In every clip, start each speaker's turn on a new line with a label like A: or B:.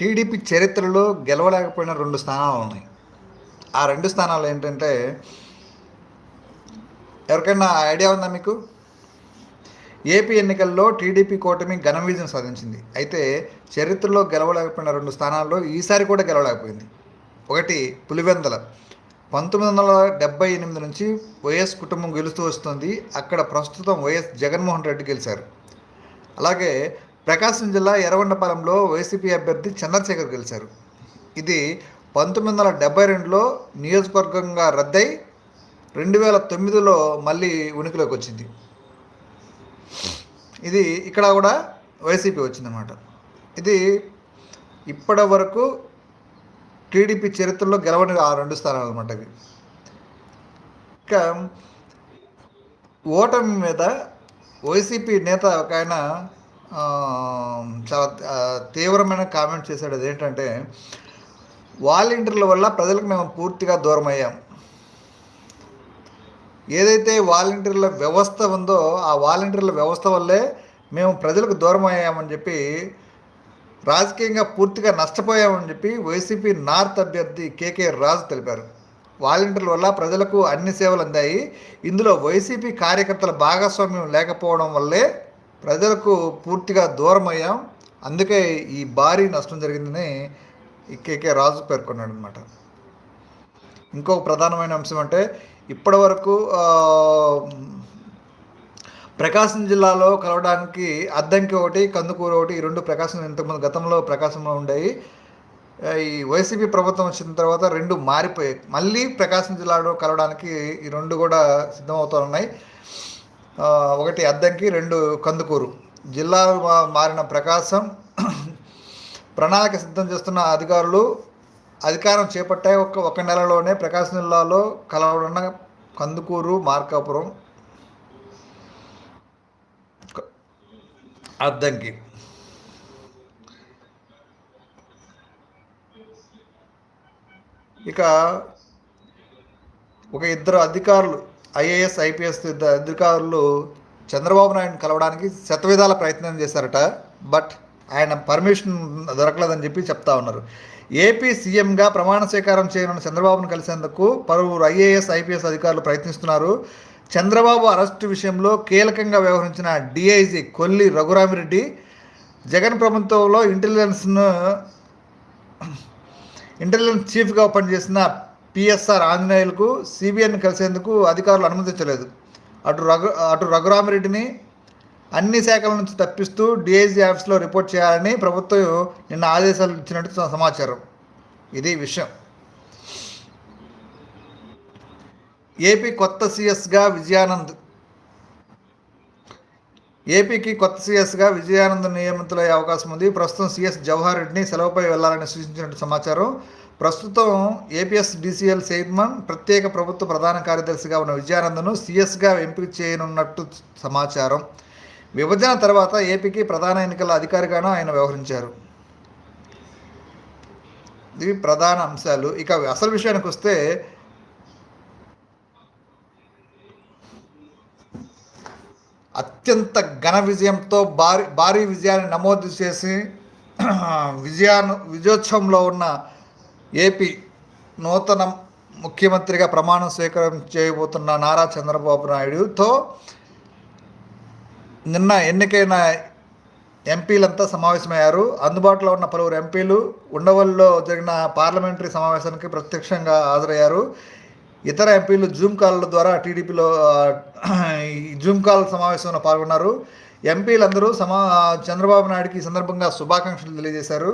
A: TDP చరిత్రలో గెలవలేకపోయిన రెండు స్థానాలు ఉన్నాయి. ఆ రెండు స్థానాలు ఏంటంటే ఎవరికైనా ఐడియా ఉందా మీకు? ఏపీ ఎన్నికల్లో టీడీపీ కూటమి ఘన విజయం సాధించింది. అయితే చరిత్రలో గెలవలేకపోయిన రెండు స్థానాల్లో ఈసారి కూడా గెలవలేకపోయింది. ఒకటి పులివెందల. పంతొమ్మిది వందల డెబ్బై ఎనిమిది నుంచి వైఎస్ కుటుంబం గెలుస్తూ వస్తుంది. అక్కడ ప్రస్తుతం వైఎస్ జగన్మోహన్ రెడ్డి గెలిచారు. అలాగే ప్రకాశం జిల్లా ఎర్రగొండపాలెంలో వైసీపీ అభ్యర్థి చంద్రశేఖర్ గెలిచారు. ఇది పంతొమ్మిది వందల డెబ్బై రెండులో నియోజకవర్గంగా రద్దై రెండు వేల తొమ్మిదిలో మళ్ళీ ఉనికిలోకి వచ్చింది. ఇది ఇక్కడ కూడా వైసీపీ వచ్చిందన్నమాట. ఇది ఇప్పటి వరకు టీడీపీ చరిత్రలో గెలవని ఆ రెండు స్థానాలు అనమాట ఇవి ఇంకా ఓటమి మీద వైసీపీ నేత ఒక ఆయన చాలా తీవ్రమైన కామెంట్ చేశాడు అదేంటంటే వాలంటీర్ల వల్ల ప్రజలకు మేము పూర్తిగా దూరం అయ్యాం ఏదైతే వాలంటీర్ల వ్యవస్థ ఉందో ఆ వాలంటీర్ల వ్యవస్థ వల్లే మేము ప్రజలకు దూరం అయ్యామని చెప్పి రాజకీయంగా పూర్తిగా నష్టపోయామని చెప్పి వైసీపీ నార్త్ అభ్యర్థి కేకే రాజు తెలిపారు. వాలంటీర్ల వల్ల ప్రజలకు అన్ని సేవలు అందాయి ఇందులో వైసీపీ కార్యకర్తల భాగస్వామ్యం లేకపోవడం వల్లే ప్రజలకు పూర్తిగా దూరం అయ్యాం అందుకే ఈ భారీ నష్టం జరిగిందని ఈ కేకే రాజు పేర్కొన్నాడు అనమాట ఇంకొక ప్రధానమైన అంశం అంటే ఇప్పటి వరకు ప్రకాశం జిల్లాలో కలవడానికి అద్దంకి ఒకటి కందుకూరు ఒకటి ఈ రెండు ప్రకాశం ఇంతకుముందు గతంలో ప్రకాశంలో ఉండేవి ఈ వైసీపీ ప్రభుత్వం వచ్చిన తర్వాత రెండు మారిపోయాయి. మళ్ళీ ప్రకాశం జిల్లాలో కలవడానికి ఈ రెండు కూడా సిద్ధమవుతూ ఉన్నాయి ఒకటి అద్దంకి రెండు కందుకూరు. జిల్లా మా- మారిన ప్రకాశం ప్రణాళిక సిద్ధం చేస్తున్న అధికారులు అధికారం చేపట్టే ఒక ఒక నెలలోనే ప్రకాశం జిల్లాలో కలవడున్న కందుకూరు మార్కాపురం అద్దంకి. ఇక ఒక ఇద్దరు అధికారులు ఐఏఎస్ ఐపీఎస్ అధికారులు చంద్రబాబు నాయుడు కలవడానికి శతవిధాల ప్రయత్నం చేశారట. బట్ ఆయన పర్మిషన్ దొరకలేదని చెప్పి చెప్తా ఉన్నారు. ఏపీ సీఎంగా ప్రమాణ స్వీకారం చేయనున్న చంద్రబాబును కలిసేందుకు పలువురు ఐఏఎస్ ఐపీఎస్ అధికారులు ప్రయత్నిస్తున్నారు. చంద్రబాబు అరెస్టు విషయంలో కీలకంగా వ్యవహరించిన డిఐజీ కొల్లి రఘురామిరెడ్డి జగన్ ప్రభుత్వంలో ఇంటెలిజెన్స్ను ఇంటెలిజెన్స్ చీఫ్గా పనిచేసిన పిఎస్ఆర్ ఆంజనేయులకు సిబిఐని కలిసేందుకు అధికారులు అనుమతించలేదు. అటు రఘు అటు రఘురామరెడ్డిని అన్ని శాఖల నుంచి తప్పిస్తూ డిఐజీ ఆఫీస్లో రిపోర్ట్ చేయాలని ప్రభుత్వం నిన్న ఆదేశాలు ఇచ్చినట్టు సమాచారం. ఇది విషయం. ఏపీ కొత్త సిఎస్గా విజయానంద్ ఏపీకి కొత్త సీఎస్గా విజయానంద్ నియమితులయ్యే అవకాశం ఉంది. ప్రస్తుతం సీఎస్ జవహర్ రెడ్డిని సెలవుపై వెళ్ళాలని సూచించినట్టు సమాచారం. ప్రస్తుతం ఏపీఎస్ డీసీఎల్ చైర్మన్ ప్రత్యేక ప్రభుత్వ ప్రధాన కార్యదర్శిగా ఉన్న విజయానందను సీఎస్గా ఎంపిక చేయనున్నట్టు సమాచారం. విభజన తర్వాత ఏపీకి ప్రధాన ఎన్నికల అధికారిగాను ఆయన వ్యవహరించారు. ఇవి ప్రధాన అంశాలు. ఇక అసలు విషయానికి వస్తే అత్యంత ఘన విజయంతో భారీ భారీ విజయాన్ని నమోదు చేసి విజయాను విజయోత్సవంలో ఉన్న ఏపీ నూతన ముఖ్యమంత్రిగా ప్రమాణం స్వీకారం చేయబోతున్న నారా చంద్రబాబు నాయుడుతో నిన్న ఎన్నికైన ఎంపీలంతా సమావేశమయ్యారు. అందుబాటులో ఉన్న పలువురు ఎంపీలు ఉండవల్లో జరిగిన పార్లమెంటరీ సమావేశానికి ప్రత్యక్షంగా హాజరయ్యారు. ఇతర ఎంపీలు జూమ్ కాల్ ద్వారా టీడీపీలో ఈ జూమ్ కాల్ సమావేశంలో పాల్గొన్నారు. ఎంపీలందరూ సమా చంద్రబాబు నాయుడుకి ఈ సందర్భంగా శుభాకాంక్షలు తెలియజేశారు.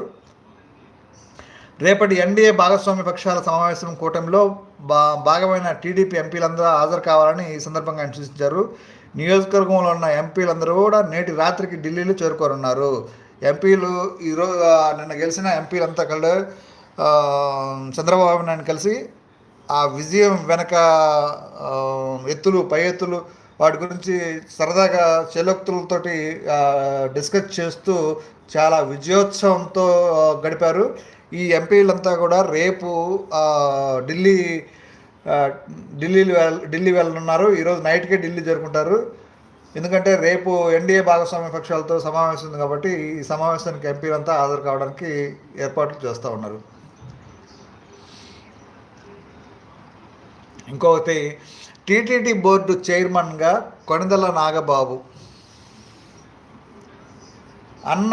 A: రేపటి ఎన్డీఏ భాగస్వామ్య పక్షాల సమావేశం కూటమిలో బా భాగమైన టీడీపీ ఎంపీలందరూ హాజరు కావాలని ఈ సందర్భంగా ఆయన సూచించారు. నియోజకవర్గంలో ఉన్న ఎంపీలందరూ కూడా నేటి రాత్రికి ఢిల్లీలో చేరుకోనున్నారు. ఎంపీలు ఈరోజు నిన్న గెలిచిన ఎంపీలంతా కలిసి చంద్రబాబు నాయుడు కలిసి ఆ విజయం వెనక ఎత్తులు పై ఎత్తులు వాటి గురించి సరదాగా చెలోక్తులతోటి డిస్కస్ చేస్తూ చాలా విజయోత్సవంతో గడిపారు. ఈ ఎంపీలంతా కూడా రేపు ఢిల్లీ ఢిల్లీ వెళ్ ఢిల్లీ వెళ్ళనున్నారు. ఈరోజు నైట్కే ఢిల్లీ జరుపుకుంటారు. ఎందుకంటే రేపు ఎన్డీఏ భాగస్వామ్య పక్షాలతో సమావేశం ఉంది కాబట్టి ఈ సమావేశానికి ఎంపీలంతా హాజరు కావడానికి ఏర్పాట్లు చేస్తూ ఉన్నారు. ఇంకొకటి టీటీడీ బోర్డు చైర్మన్గా కొణిదల నాగబాబు. అన్న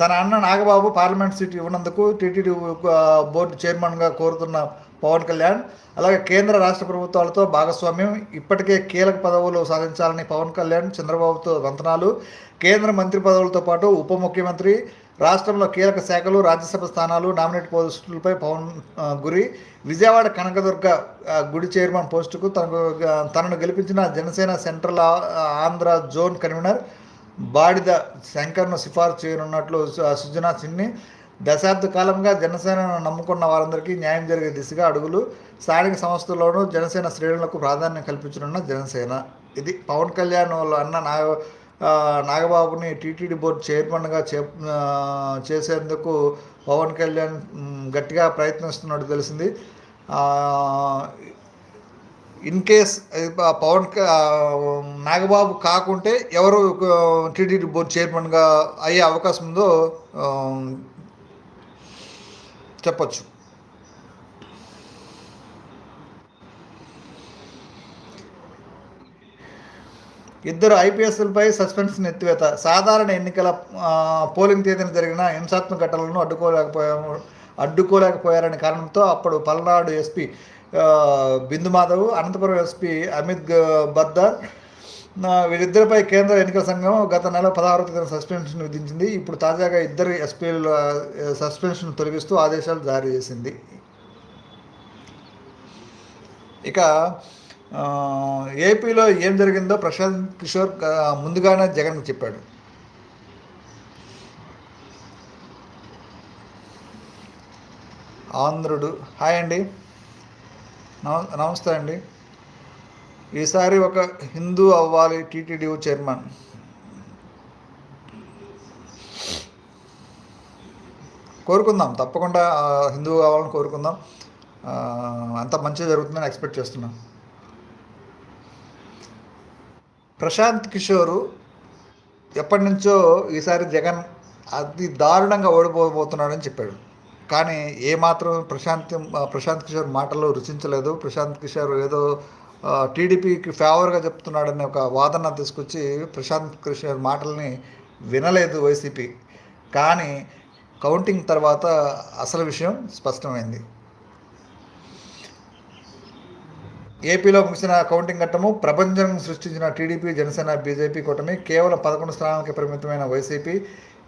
A: తన అన్న నాగబాబు పార్లమెంట్ సీట్ ఇవ్వనందుకు టీటీడీ బోర్డు చైర్మన్గా కోరుతున్న పవన్ కళ్యాణ్ అలాగే కేంద్ర రాష్ట్ర ప్రభుత్వాలతో భాగస్వామ్యం ఇప్పటికే కీలక పదవులు సాధించాలని పవన్ కళ్యాణ్ చంద్రబాబుతో వంతనాలు కేంద్ర మంత్రి పదవులతో పాటు ఉప ముఖ్యమంత్రి రాష్ట్రంలో కీలక శాఖలు రాజ్యసభ స్థానాలు నామినేట్ పోస్టులపై పవన్ గురి. విజయవాడ కనకదుర్గ గుడి చైర్మన్ పోస్టుకు తనకు తనను గెలిపించిన Janasena central Andhra zone convenor Badida శంకర్ను సిఫార్సు చేయనున్నట్లు సుజనా సిన్ని. దశాబ్ద కాలంగా జనసేనను నమ్ముకున్న వారందరికీ న్యాయం జరిగే దిశగా అడుగులు. స్థానిక సంస్థల్లోనూ జనసేన శ్రేణులకు ప్రాధాన్యం కల్పించనున్న జనసేన. ఇది పవన్ కళ్యాణ్ వాళ్ళు అన్న నా నాగబాబుని టీటీడీ బోర్డు చైర్మన్గా చే చేసేందుకు పవన్ కళ్యాణ్ గట్టిగా ప్రయత్నిస్తున్నట్టు తెలిసింది. ఇన్ కేస్ పవన్ నాగబాబు కాకుంటే ఎవరు టీటీడీ బోర్డు చైర్మన్గా అయ్యే అవకాశం ఉందో చెప్పచ్చు. ఇద్దరు ఐపీఎస్లపై సస్పెన్షన్ ఎత్తివేత. సాధారణ ఎన్నికల పోలింగ్ తేదీన జరిగిన హింసాత్మక ఘటనలను అడ్డుకోలేకపోయాము అడ్డుకోలేకపోయారనే కారణంతో అప్పుడు పల్నాడు ఎస్పీ బిందు మాధవ్ అనంతపురం ఎస్పీ అమిత్ బద్దర్ వీరిద్దరిపై కేంద్ర ఎన్నికల సంఘం గత నెల పదహారు తేదీన సస్పెన్షన్ విధించింది. ఇప్పుడు తాజాగా ఇద్దరు ఎస్పీల సస్పెన్షన్ తొలగిస్తూ ఆదేశాలు జారీ చేసింది. ఇక ఏపీలో ఏం జరిగిందో ప్రశాంత్ కిషోర్ ముందుగానే జగన్ చెప్పాడు. ఆంధ్రుడు. హాయ్ అండి. నమస్తే అండి. ఈసారి ఒక హిందూ అవ్వాలి టీటీడీ చైర్మన్. కోరుకుందాం తప్పకుండా హిందూ కావాలని కోరుకుందాం. అంత మంచిగా జరుగుతుందని ఎక్స్పెక్ట్ చేస్తున్నాం. ప్రశాంత్ కిషోరు ఎప్పటి నుంచో ఈసారి జగన్ అతి దారుణంగా ఓడిపోబోతున్నాడని చెప్పాడు. కానీ ఏమాత్రం ప్రశాంత్ ప్రశాంత్ కిషోర్ మాటలు రుచించలేదు. ప్రశాంత్ కిషోర్ ఏదో టీడీపీకి ఫేవర్గా చెప్తున్నాడనే ఒక వాదన తీసుకొచ్చి ప్రశాంత్ కిషోర్ మాటల్ని వినలేదు వైసీపీ. కానీ కౌంటింగ్ తర్వాత అసలు విషయం స్పష్టమైంది. ఏపీలో ముగిసిన కౌంటింగ్ ఘట్టము ప్రపంచం సృష్టించిన టీడీపీ జనసేన బీజేపీ కూటమి కేవలం పదకొండు స్థానాలకి పరిమితమైన వైసీపీ.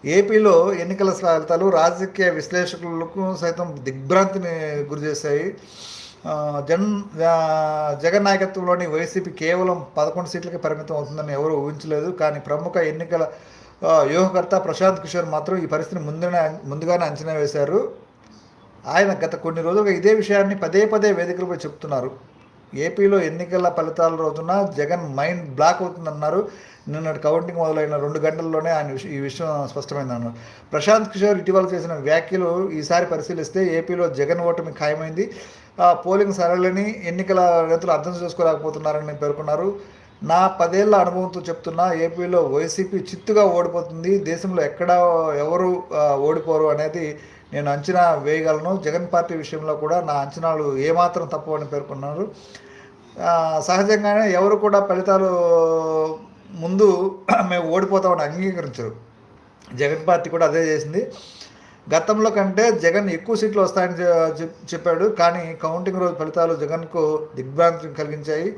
A: ఏపీలో ఎన్నికల ఫలితాలు రాజకీయ విశ్లేషకులకు సైతం దిగ్భ్రాంతిని గురిచేశాయి. జన్ జగన్ నాయకత్వంలోని వైసీపీ కేవలం పదకొండు సీట్లకి పరిమితం అవుతుందని ఎవరు ఊహించలేదు. కానీ ప్రముఖ ఎన్నికల వ్యూహకర్త ప్రశాంత్ కిషోర్ మాత్రం ఈ పరిస్థితిని ముందునే ముందుగానే అంచనా వేశారు. ఆయన గత కొన్ని రోజులుగా ఇదే విషయాన్ని పదే పదే వేదికలపై చెప్తున్నారు. ఏపీలో ఎన్నికల ఫలితాల రోజున జగన్ మైండ్ బ్లాక్ అవుతుందన్నారు. నిన్నటి కౌంటింగ్ మొదలైన రెండు గంటల్లోనే ఆయన ఈ విషయం స్పష్టమైందన్నారు. ప్రశాంత్ కిషోర్ ఇటీవల చేసిన వ్యాఖ్యలు ఈసారి పరిశీలిస్తే ఏపీలో జగన్ ఓటమి ఖాయమైంది. పోలింగ్ సరళిని ఎన్నికల రైతులు అర్థం చేసుకోలేకపోతున్నారని పేర్కొన్నారు. నా పదేళ్ళ అనుభవంతో చెప్తున్నా ఏపీలో వైసీపీ చిత్తుగా ఓడిపోతుంది దేశంలో ఎక్కడ ఎవరు ఓడిపోరు అనేది నేను అంచనా వేయగలను. జగన్ పార్టీ విషయంలో కూడా నా అంచనాలు ఏమాత్రం తప్పు అని పేర్కొన్నారు. సహజంగానే ఎవరు కూడా ఫలితాలు ముందు మేము ఓడిపోతామని అంగీకరించరు. జగన్ పార్టీ కూడా అదే చేసింది. గతంలో కంటే జగన్ ఎక్కువ సీట్లు వస్తాయని చెప్పాడు. కానీ కౌంటింగ్ రోజు ఫలితాలు జగన్కు దిగ్భ్రాంతి కలిగించాయి.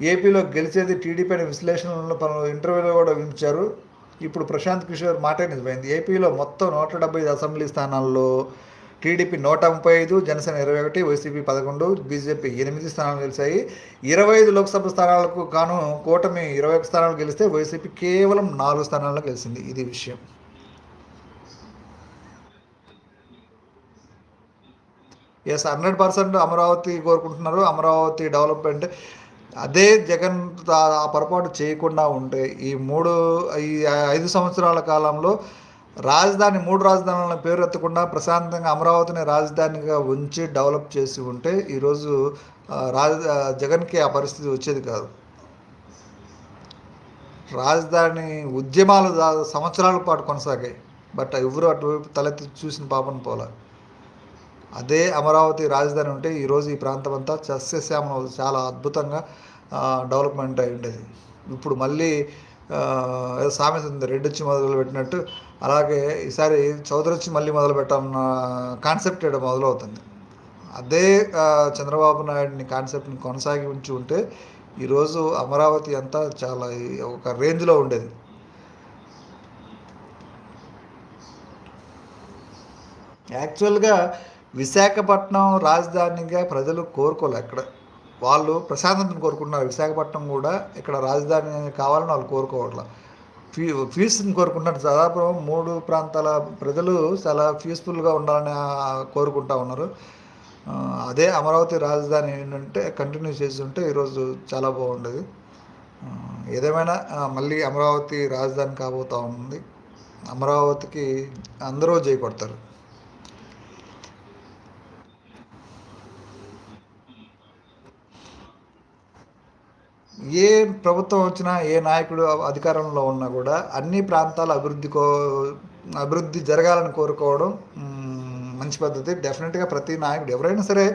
A: ఏపీలో గెలిచేది టీడీపీ అనే విశ్లేషణలను పలు ఇంటర్వ్యూలో కూడా వినిపించారు. ఇప్పుడు ప్రశాంత్ కిషోర్ మాటే నిజమైంది. ఏపీలో మొత్తం నూట డెబ్బై ఐదు అసెంబ్లీ స్థానాల్లో టీడీపీ నూట ముప్పై ఐదు జనసేన ఇరవై ఒకటి వైసీపీ పదకొండు బీజేపీ ఎనిమిది స్థానాలు గెలిచాయి. ఇరవై ఐదు లోక్సభ స్థానాలకు కాను కూటమి ఇరవై ఒక స్థానాలు గెలిస్తే వైసీపీ కేవలం నాలుగు స్థానాల్లో గెలిచింది. ఇది విషయం. ఎస్ హండ్రెడ్ పర్సెంట్ అమరావతి కోరుకుంటున్నారు. అమరావతి డెవలప్మెంట్ అదే జగన్ ఆ పొరపాటు చేయకుండా ఉంటే ఈ మూడు ఈ ఐదు సంవత్సరాల కాలంలో రాజధాని మూడు రాజధానుల పేరు ఎత్తకుండా ప్రశాంతంగా అమరావతిని రాజధానిగా ఉంచి డెవలప్ చేసి ఉంటే ఈరోజు రాజ జగన్కి ఆ పరిస్థితి వచ్చేది కాదు. రాజధాని ఉద్యమాలు సంవత్సరాల పాటు కొనసాగాయి. బట్ ఎవరు అటువైపు తలెత్తి చూసిన పాపను పోల. అదే అమరావతి రాజధాని ఉంటే ఈరోజు ఈ ప్రాంతం అంతా సస్యశ్యామలం చాలా అద్భుతంగా డెవలప్మెంట్ అయి ఉండేది. ఇప్పుడు మళ్ళీ ఏదో సామెత ఉంది రెడ్ వచ్చి మొదలు పెట్టినట్టు. అలాగే ఈసారి చౌదరి వచ్చి మళ్ళీ మొదలు పెట్టాలన్న కాన్సెప్ట్ ఇక్కడ మొదలవుతుంది. అదే చంద్రబాబు నాయుడిని కాన్సెప్ట్ని కొనసాగి ఉంచి ఉంటే ఈరోజు అమరావతి అంతా చాలా ఈ- ఒక రేంజ్లో ఉండేది. యాక్చువల్గా విశాఖపట్నం రాజధానిగా ప్రజలు కోరుకోలే అక్కడ వాళ్ళు ప్రశాంతతను కోరుకుంటున్నారు. విశాఖపట్నం కూడా ఇక్కడ రాజధాని కావాలని వాళ్ళు కోరుకోవట్ల. ఫీ పీస్ని కోరుకుంటున్నారు. దాదాపు మూడు ప్రాంతాల ప్రజలు చాలా పీస్ఫుల్గా ఉండాలని కోరుకుంటా ఉన్నారు. అదే అమరావతి రాజధాని ఏంటంటే కంటిన్యూ చేసి ఉంటే ఈరోజు చాలా బాగుండేది. ఏదేమైనా మళ్ళీ అమరావతి రాజధాని కాబోతూ ఉంది. అమరావతికి అందరూ జై కొడతారు. ఏ ప్రభుత్వం వచ్చినా ఏ నాయకుడు అధికారంలో ఉన్నా కూడా అన్ని ప్రాంతాల అభివృద్ధి కో అభివృద్ధి జరగాలని కోరుకోవడం మంచి పద్ధతి. డెఫినెట్గా ప్రతి నాయకుడు ఎవరైనా సరే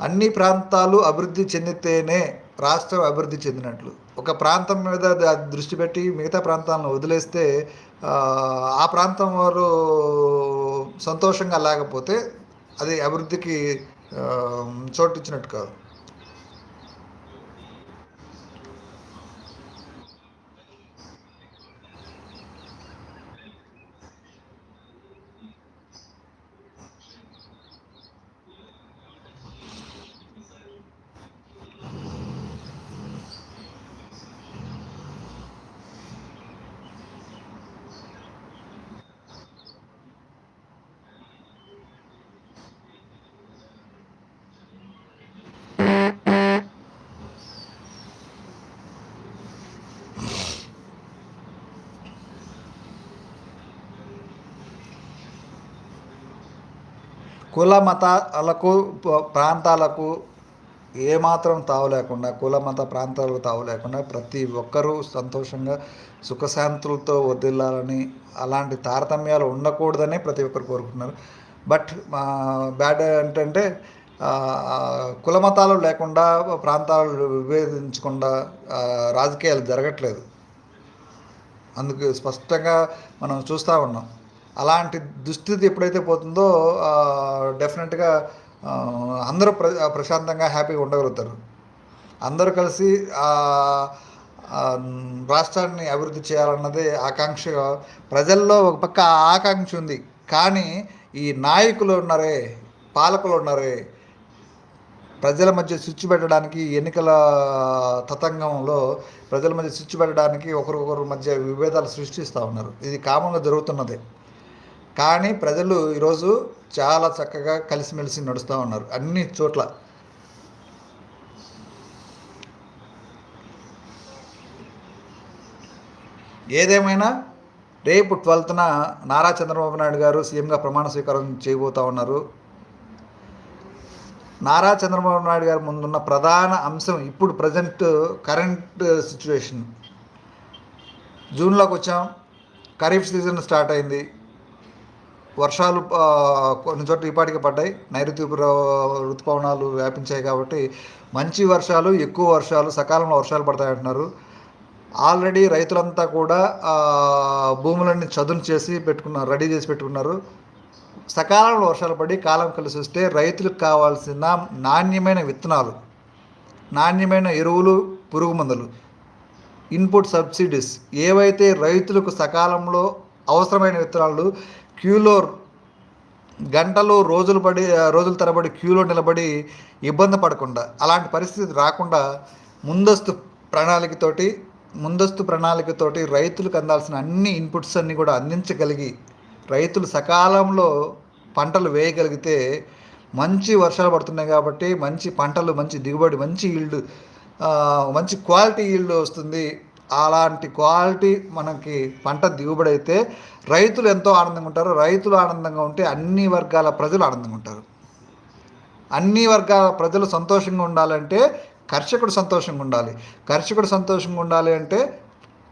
A: అన్ని ప్రాంతాలు అభివృద్ధి చెందితేనే రాష్ట్రం అభివృద్ధి చెందినట్లు. ఒక ప్రాంతం మీద దృష్టి పెట్టి మిగతా ప్రాంతాలను వదిలేస్తే ఆ, ప్రాంతం వారు సంతోషంగా లేకపోతే అది అభివృద్ధికి చోటు చోటిచ్చినట్టు కాదు. కుల మతాలకు ప్రాంతాలకు ఏమాత్రం తావు లేకుండా కుల మత ప్రాంతాలకు తావు లేకుండా ప్రతి ఒక్కరూ సంతోషంగా సుఖశాంతులతో వదిలాలని అలాంటి తారతమ్యాలు ఉండకూడదని ప్రతి ఒక్కరు కోరుకుంటున్నారు. బట్ బ్యాడ్ ఏంటంటే కుల మతాలు లేకుండా ప్రాంతాలు విభేదించకుండా రాజకీయాలు జరగట్లేదు. అందుకు స్పష్టంగా మనం చూస్తూ ఉన్నాం. అలాంటి దుస్థితి ఎప్పుడైతే పోతుందో డెఫినెట్గా అందరూ ప్ర ప్రశాంతంగా హ్యాపీగా ఉండగలుగుతారు. అందరూ కలిసి రాష్ట్రాన్ని అభివృద్ధి చేయాలన్నదే ఆకాంక్ష. ప్రజల్లో ఒక పక్క ఆకాంక్ష ఉంది. కానీ ఈ నాయకులు ఉన్నారే పాలకులు ఉన్నారే ప్రజల మధ్య స్విచ్ పెట్టడానికి ఎన్నికల తతంగంలో ప్రజల మధ్య స్విచ్ పెట్టడానికి ఒకరికొకరి మధ్య విభేదాలు సృష్టిస్తూ ఉన్నారు. ఇది కామన్గా జరుగుతున్నదే. కానీ ప్రజలు ఈరోజు చాలా చక్కగా కలిసిమెలిసి నడుస్తూ ఉన్నారు అన్ని చోట్ల. ఏదేమైనా రేపు ట్వెల్త్న నారా చంద్రబాబు నాయుడు గారు సీఎంగా ప్రమాణ స్వీకారం చేయబోతా ఉన్నారు. నారా చంద్రబాబు నాయుడు గారి ముందున్న ప్రధాన అంశం ఇప్పుడు ప్రజెంట్ కరెంట్ సిచ్యువేషన్. జూన్లోకి వచ్చాం ఖరీఫ్ సీజన్ స్టార్ట్ అయింది. వర్షాలు కొన్ని చోట్ల ఇపాటికి పడ్డాయి. నైరుతి ఋతుపవనాలు వ్యాపించాయి కాబట్టి మంచి వర్షాలు ఎక్కువ వర్షాలు సకాలంలో వర్షాలు పడతాయంటున్నారు ఆల్రెడీ రైతులంతా కూడా భూములన్నీ చదును చేసి పెట్టుకున్నారు రెడీ చేసి పెట్టుకున్నారు. సకాలంలో వర్షాలు పడి కాలం కలిసి వస్తే రైతులకు కావాల్సిన నాణ్యమైన విత్తనాలు నాణ్యమైన ఎరువులు పురుగు మందులు ఇన్పుట్ సబ్సిడీస్ ఏవైతే రైతులకు సకాలంలో అవసరమైన విత్తనాలు క్యూలో గంటలు రోజులు పడి రోజుల తరబడి క్యూలో నిలబడి ఇబ్బంది పడకుండా అలాంటి పరిస్థితి రాకుండా ముందస్తు ప్రణాళికతోటి ముందస్తు ప్రణాళికతోటి రైతులకు అందాల్సిన అన్ని ఇన్పుట్స్ అన్నీ కూడా అందించగలిగి రైతులు సకాలంలో పంటలు వేయగలిగితే మంచి వర్షాలు పడుతున్నాయి కాబట్టి మంచి పంటలు మంచి దిగుబడి మంచి ఈల్డ్ మంచి క్వాలిటీ ఈల్డ్ వస్తుంది. అలాంటి క్వాలిటీ మనకి పంట దిగుబడి అయితే రైతులు ఎంతో ఆనందంగా ఉంటారు. రైతులు ఆనందంగా ఉంటే అన్ని వర్గాల ప్రజలు ఆనందంగా ఉంటారు. అన్ని వర్గాల ప్రజలు సంతోషంగా ఉండాలంటే కర్షకుడు సంతోషంగా ఉండాలి. కర్షకుడు సంతోషంగా ఉండాలి అంటే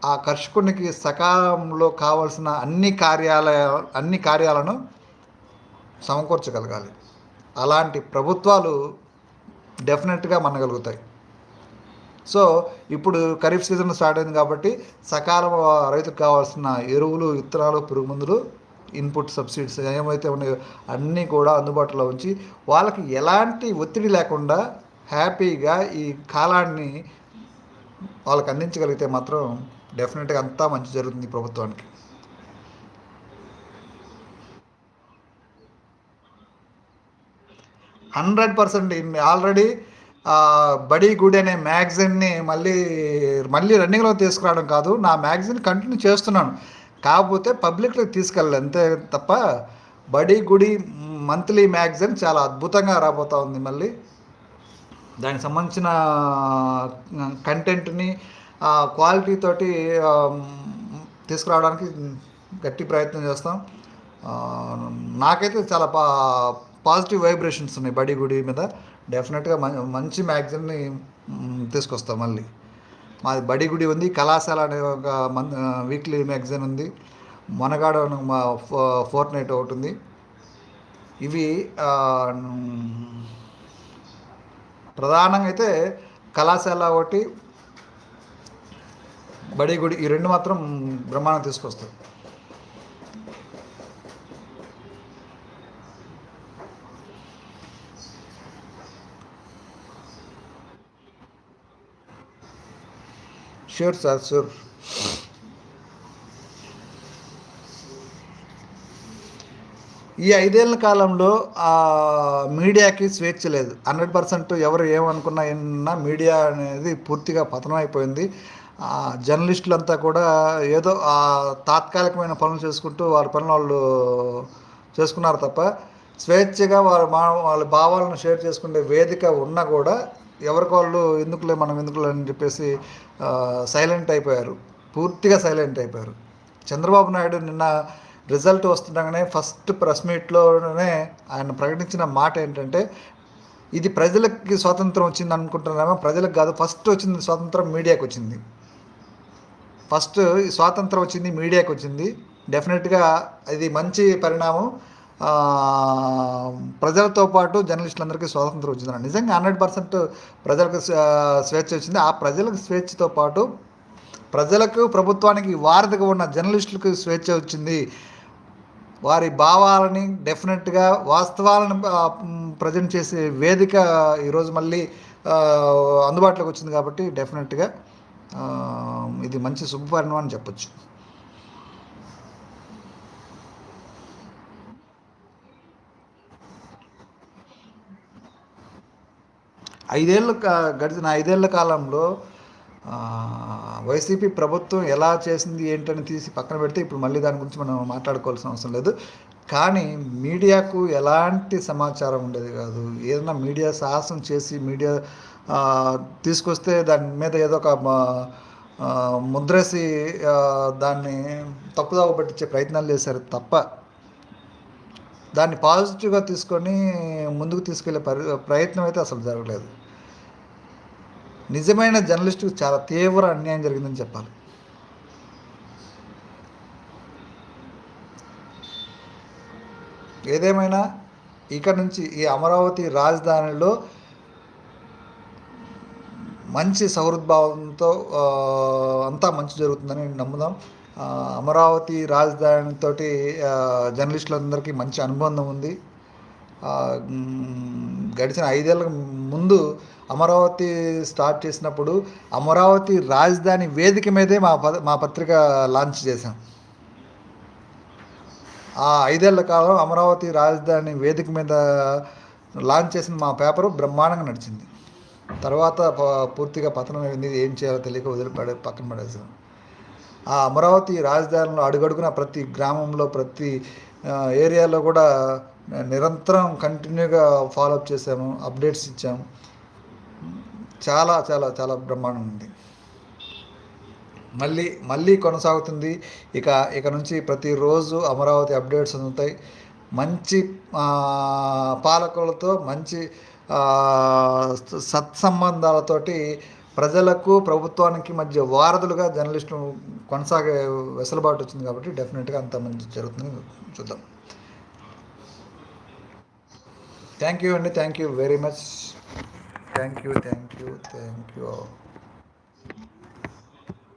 A: ఆ కర్షకునికి సకాలంలో కావలసిన అన్ని కార్యాలయ అన్ని కార్యాలను సమకూర్చగలగాలి. అలాంటి ప్రభుత్వాలు డెఫినెట్గా మనగలుగుతాయి. సో ఇప్పుడు ఖరీఫ్ సీజన్ స్టార్ట్ అయింది కాబట్టి సకాలం రైతుకు కావాల్సిన ఎరువులు విత్తనాలు పురుగు మందులు ఇన్పుట్ సబ్సిడీస్ ఏమైతే ఉన్నాయో అన్నీ కూడా అందుబాటులో ఉంచి వాళ్ళకి ఎలాంటి ఒత్తిడి లేకుండా హ్యాపీగా ఈ కాలాన్ని వాళ్ళకి అందించగలిగితే మాత్రం డెఫినెట్గా అంతా మంచి జరుగుతుంది ప్రభుత్వానికి. హండ్రెడ్ పర్సెంట్ ఆల్రెడీ బడీ గుడ్ అనే మ్యాగజైన్ని మళ్ళీ మళ్ళీ రన్నింగ్లో తీసుకురావడం కాదు నా మ్యాగజైన్ కంటిన్యూ చేస్తున్నాను. కాకపోతే పబ్లిక్లో తీసుకెళ్ళాలి అంతే తప్ప బడీ గుడి మంత్లీ మ్యాగజైన్ చాలా అద్భుతంగా రాబోతూ ఉంది మళ్ళీ. దానికి సంబంధించిన కంటెంట్ని క్వాలిటీ తోటి తీసుకురావడానికి గట్టి ప్రయత్నం చేస్తాం. నాకైతే చాలా పా పాజిటివ్ వైబ్రేషన్స్ ఉన్నాయి బడి గుడి మీద. డెఫినెట్గా మంచి మ్యాగజైన్ని తీసుకొస్తాం మళ్ళీ. మాది బడిగుడి ఉంది కళాశాల అనే ఒక మన్ వీక్లీ మ్యాగజైన్ ఉంది. మొనగాడ మా ఫోర్ట్ నైట్ ఒకటి ఉంది. ఇవి ప్రధానంగా అయితే కళాశాల ఒకటి బడిగుడి ఈ రెండు మాత్రం బ్రహ్మాండం తీసుకొస్తాయి. షూర్ సార్ షూర్ ఈ ఐదేళ్ళ కాలంలో మీడియాకి స్వేచ్ఛ లేదు. హండ్రెడ్ పర్సెంట్ ఎవరు ఏమనుకున్నా ఏమన్నా మీడియా అనేది పూర్తిగా పతనం అయిపోయింది జర్నలిస్టులంతా కూడా ఏదో తాత్కాలికమైన పనులు చేసుకుంటూ వారి పనులు వాళ్ళు చేసుకున్నారు తప్ప స్వేచ్ఛగా వారు మా వాళ్ళ భావాలను షేర్ చేసుకునే వేదిక ఉన్నా కూడా ఎవరికి వాళ్ళు ఎందుకులే మనం ఎందుకులే అని చెప్పేసి సైలెంట్ అయిపోయారు. పూర్తిగా సైలెంట్ అయిపోయారు. చంద్రబాబు నాయుడు నిన్న రిజల్ట్ వస్తుండగానే ఫస్ట్ ప్రెస్ మీట్లోనే ఆయన ప్రకటించిన మాట ఏంటంటే ఇది ప్రజలకి స్వాతంత్రం వచ్చింది అనుకుంటున్నామో ప్రజలకు కాదు ఫస్ట్ వచ్చింది స్వాతంత్రం మీడియాకి వచ్చింది. ఫస్ట్ స్వాతంత్రం వచ్చింది మీడియాకి వచ్చింది. డెఫినెట్గా ఇది మంచి పరిణామం. ప్రజలతో పాటు జర్నలిస్టులందరికీ స్వాతంత్రం వచ్చింది నిజంగా హండ్రెడ్ పర్సెంట్ ప్రజలకు స్వేచ్ఛ వచ్చింది. ఆ ప్రజలకు స్వేచ్ఛతో పాటు ప్రజలకు ప్రభుత్వానికి వారధిగా ఉన్న జర్నలిస్టులకు స్వేచ్ఛ వచ్చింది. వారి భావాలని డెఫినెట్గా వాస్తవాలను ప్రజెంట్ చేసే వేదిక ఈరోజు మళ్ళీ అందుబాటులోకి వచ్చింది కాబట్టి డెఫినెట్గా ఇది మంచి శుభపరిణామం అని చెప్పొచ్చు. ఐదేళ్ళ గడిచిన ఐదేళ్ళ కాలంలో వైసీపీ ప్రభుత్వం ఎలా చేసింది ఏంటని తీసి పక్కన పెడితే ఇప్పుడు మళ్ళీ దాని గురించి మనం మాట్లాడుకోవాల్సిన అవసరం లేదు. కానీ మీడియాకు ఎలాంటి సమాచారం ఉండేది కాదు. ఏదైనా మీడియా సాహసం చేసి మీడియా తీసుకొస్తే దాని మీద ఏదో ఒక ముద్రేసి దాన్ని తప్పుదావ పట్టించే ప్రయత్నాలు చేశారు తప్ప దాన్ని పాజిటివ్గా తీసుకొని ముందుకు తీసుకెళ్ళే ప్రయత్నం అయితే అసలు జరగలేదు. నిజమైన జర్నలిస్టుకు చాలా తీవ్ర అన్యాయం జరిగిందని చెప్పాలి. ఏదేమైనా ఇక నుంచి ఈ అమరావతి రాజధానిలో మంచి సౌహృద్భావంతో అంతా మంచి జరుగుతుందని నమ్ముదాం. అమరావతి రాజధానితో జర్నలిస్టులందరికీ మంచి అనుబంధం ఉంది. గడిచిన ఐదేళ్ళ ముందు అమరావతి స్టార్ట్ చేసినప్పుడు అమరావతి రాజధాని వేదిక మీదే మా మా పత్రిక లాంచ్ చేశాం. ఆ ఐదేళ్ళ కాలం అమరావతి రాజధాని వేదిక మీద లాంచ్ చేసిన మా పేపరు బ్రహ్మాండంగా నడిచింది. తర్వాత పూర్తిగా పతనం అయింది. ఏం చేయాలో తెలియక వదిలిపడే పక్కన పడేసాం ఆ అమరావతి రాజధానిలో అడుగడుగున ప్రతి గ్రామంలో ప్రతి ఏరియాలో కూడా నిరంతరం కంటిన్యూగా ఫాలోఅప్ చేసాము అప్డేట్స్ ఇచ్చాము. చాలా చాలా చాలా బ్రహ్మాండం ఉంది. మళ్ళీ మళ్ళీ కొనసాగుతుంది. ఇక ఇక నుంచి ప్రతిరోజు అమరావతి అప్డేట్స్ అందుతాయి. మంచి పాలకులతో మంచి సత్సంబంధాలతోటి ప్రజలకు ప్రభుత్వానికి మధ్య వారధులుగా జర్నలిస్టులు కొనసాగే వెసులుబాటు వచ్చింది కాబట్టి డెఫినెట్గా అంత మంచి జరుగుతుంది చూద్దాం. థ్యాంక్ యూ అండి. Thank you very much thank you thank you thank you